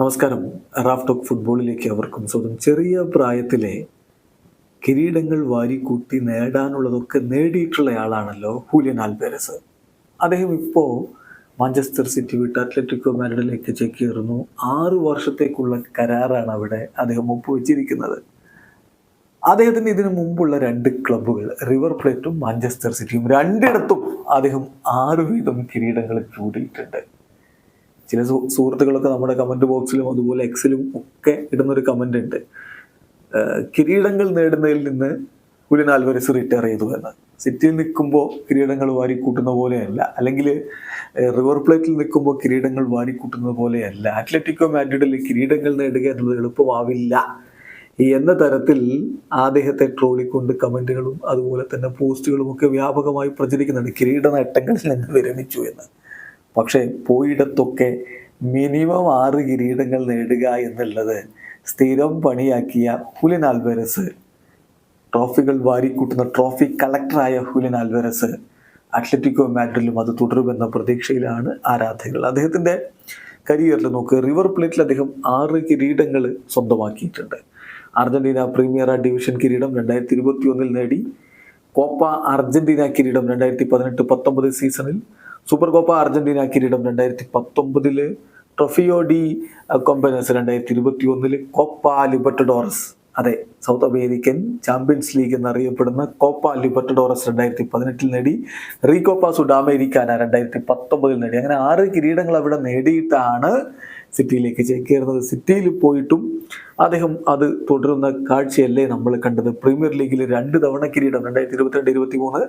നമസ്കാരം. Raf talk ഫുട്ബോളിലേക്ക് അവർക്കും സ്വന്തം ചെറിയ പ്രായത്തിലെ കിരീടങ്ങൾ വാരിക്കൂട്ടി നേടാനുള്ളതൊക്കെ നേടിയിട്ടുള്ള ആളാണല്ലോ ഹൂലിയൻ ആൽബേരസ്. അദ്ദേഹം ഇപ്പോൾ മാഞ്ചസ്റ്റർ സിറ്റി വിട്ട് അത്ലറ്റിക്കോ മാഡ്രിഡിലേക്ക് ചേക്കേറുന്നു. ആറ് വർഷത്തേക്കുള്ള കരാറാണ് അവിടെ അദ്ദേഹം ഒപ്പുവെച്ചിരിക്കുന്നത്. അദ്ദേഹത്തിന് ഇതിനു മുമ്പുള്ള രണ്ട് ക്ലബ്ബുകൾ റിവർ പ്ലേറ്റും മാഞ്ചസ്റ്റർ സിറ്റിയും രണ്ടിടത്തും അദ്ദേഹം ആറ് വീതം കിരീടങ്ങൾ ചൂടിയിട്ടുണ്ട്. ചില സുഹൃത്തുക്കളൊക്കെ നമ്മുടെ കമന്റ് ബോക്സിലും അതുപോലെ എക്സിലും ഒക്കെ ഇടുന്നൊരു കമന്റ് ഉണ്ട്. കിരീടങ്ങൾ നേടുന്നതിൽ നിന്ന് കുലിൻ ആൽവരസ് റിട്ടയർ ചെയ്തു എന്ന്. സിറ്റിയിൽ നിൽക്കുമ്പോൾ കിരീടങ്ങൾ വാരിക്കൂട്ടുന്ന പോലെയല്ല. അല്ലെങ്കിൽ റിവർ പ്ലേറ്റിൽ നിൽക്കുമ്പോൾ കിരീടങ്ങൾ വാരിക്കൂട്ടുന്നത് പോലെയല്ല. അത്ലറ്റിക്കോ മാഡ്രിഡിൽ കിരീടങ്ങൾ നേടുക എന്നുള്ളത് എളുപ്പമാവില്ല. എന്ന തരത്തിൽ അദ്ദേഹത്തെ ട്രോളിക്കൊണ്ട് കമന്റുകളും അതുപോലെ തന്നെ പോസ്റ്റുകളും ഒക്കെ വ്യാപകമായി പ്രചരിക്കുന്നുണ്ട് കിരീട നേട്ടങ്ങളിൽ നിന്ന് വിരമിച്ചു എന്ന്. പക്ഷേ പോയിടത്തൊക്കെ മിനിമം ആറ് കിരീടങ്ങൾ നേടുക എന്നുള്ളത് സ്ഥിരം പണിയാക്കിയ ഹുലിൻ ആൽവരസ്. ട്രോഫികൾ വാരിക്കൂട്ടുന്ന ട്രോഫി കളക്ടറായ ഹുലിൻ ആൽവരസ് അത്ലറ്റിക്കോ മാഡ്രിലും അത് തുടരുമെന്ന പ്രതീക്ഷയിലാണ് ആരാധകർ. അദ്ദേഹത്തിന്റെ കരിയറിൽ നോക്ക് റിവർ പ്ലേറ്റിൽ അദ്ദേഹം ആറ് കിരീടങ്ങൾ സ്വന്തമാക്കിയിട്ടുണ്ട്. അർജന്റീന പ്രീമിയർ ഡിവിഷൻ കിരീടം രണ്ടായിരത്തി ഇരുപത്തി ഒന്നിൽ നേടി കോപ്പ അർജന്റീന കിരീടം രണ്ടായിരത്തി പതിനെട്ട് പത്തൊമ്പത് സീസണിൽ സൂപ്പർ കോപ്പ അർജന്റീന കിരീടം രണ്ടായിരത്തി പത്തൊമ്പതിൽ ട്രൊഫിയോ ഡി കൊമ്പനസ് രണ്ടായിരത്തി ഇരുപത്തി ഒന്നിൽ കോപ്പ ലിബർട്ടഡോറസ് അതെ. സൗത്ത് അമേരിക്കൻ ചാമ്പ്യൻസ് ലീഗ് എന്നറിയപ്പെടുന്ന കോപ്പ ലിബർട്ടഡോറസ് രണ്ടായിരത്തി പതിനെട്ടിൽ നേടി റീകോപ്പ സുഡാമേരിക്കാന രണ്ടായിരത്തി പത്തൊമ്പതിൽ നേടി. അങ്ങനെ ആറ് കിരീടങ്ങൾ അവിടെ നേടിയിട്ടാണ് സിറ്റിയിലേക്ക് ചേക്കേറുന്നത്. സിറ്റിയിൽ പോയിട്ടും അദ്ദേഹം അത് തുടരുന്ന കാഴ്ചയല്ലേ നമ്മൾ കണ്ടത്. പ്രീമിയർ ലീഗിൽ രണ്ട് തവണ കിരീടം രണ്ടായിരത്തി ഇരുപത്തിരണ്ട് ഇരുപത്തി മൂന്ന്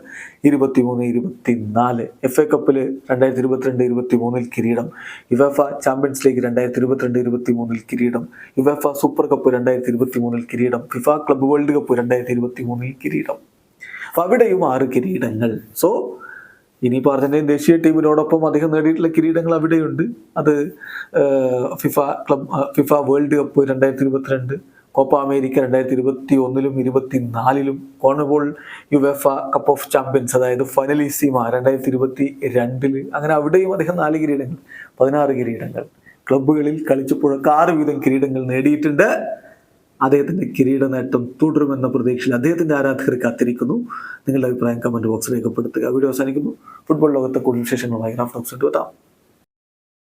ഇരുപത്തി മൂന്ന് ഇരുപത്തി നാല് എഫ് എ കപ്പിൽ രണ്ടായിരത്തി ഇരുപത്തിരണ്ട് ഇരുപത്തി മൂന്നിൽ കിരീടം. യുവഫ ചാമ്പ്യൻസ് ലീഗ് രണ്ടായിരത്തി ഇരുപത്തിരണ്ട് ഇരുപത്തി മൂന്നിൽ കിരീടം. യുവഫ സൂപ്പർ കപ്പ് രണ്ടായിരത്തി ഇരുപത്തി മൂന്നിൽ കിരീടം. ഫിഫ ക്ലബ്ബ് വേൾഡ് കപ്പ് രണ്ടായിരത്തി ഇരുപത്തി മൂന്നിൽ കിരീടം. അപ്പൊ അവിടെയും ആറ് കിരീടങ്ങൾ. സോ ഇനിയിപ്പോൾ അർജന്റീൻ ദേശീയ ടീമിനോടൊപ്പം അദ്ദേഹം നേടിയിട്ടുള്ള കിരീടങ്ങൾ അവിടെയുണ്ട്. അത് FIFA club FIFA world cup രണ്ടായിരത്തി ഇരുപത്തിരണ്ട് കോപ്പ അമേരിക്ക രണ്ടായിരത്തി ഇരുപത്തി ഒന്നിലും ഇരുപത്തി നാലിലും CONMEBOL UEFA cup of champions അതായത് ഫൈനലിസീമ രണ്ടായിരത്തി ഇരുപത്തി രണ്ടിൽ അങ്ങനെ അവിടെയും അദ്ദേഹം നാല് കിരീടങ്ങൾ പതിനാറ് കിരീടങ്ങൾ. ക്ലബ്ബുകളിൽ കളിച്ചപ്പോഴൊക്കെ ആറ് വീതം കിരീടങ്ങൾ നേടിയിട്ടുണ്ട്. അദ്ദേഹത്തിന്റെ കിരീട നേട്ടം തുടരുമെന്ന പ്രതീക്ഷയിൽ അദ്ദേഹത്തിന്റെ ആരാധകർ കാത്തിരിക്കുന്നു. നിങ്ങളുടെ അഭിപ്രായം കമന്റ് ബോക്സിൽ രേഖപ്പെടുത്തുക. വീഡിയോ അവസാനിക്കുന്നു. ഫുട്ബോൾ ലോകത്തെ കൂടുതൽ വിശേഷങ്ങളുമായി റാഫ് ടോക്സ് എത്താം.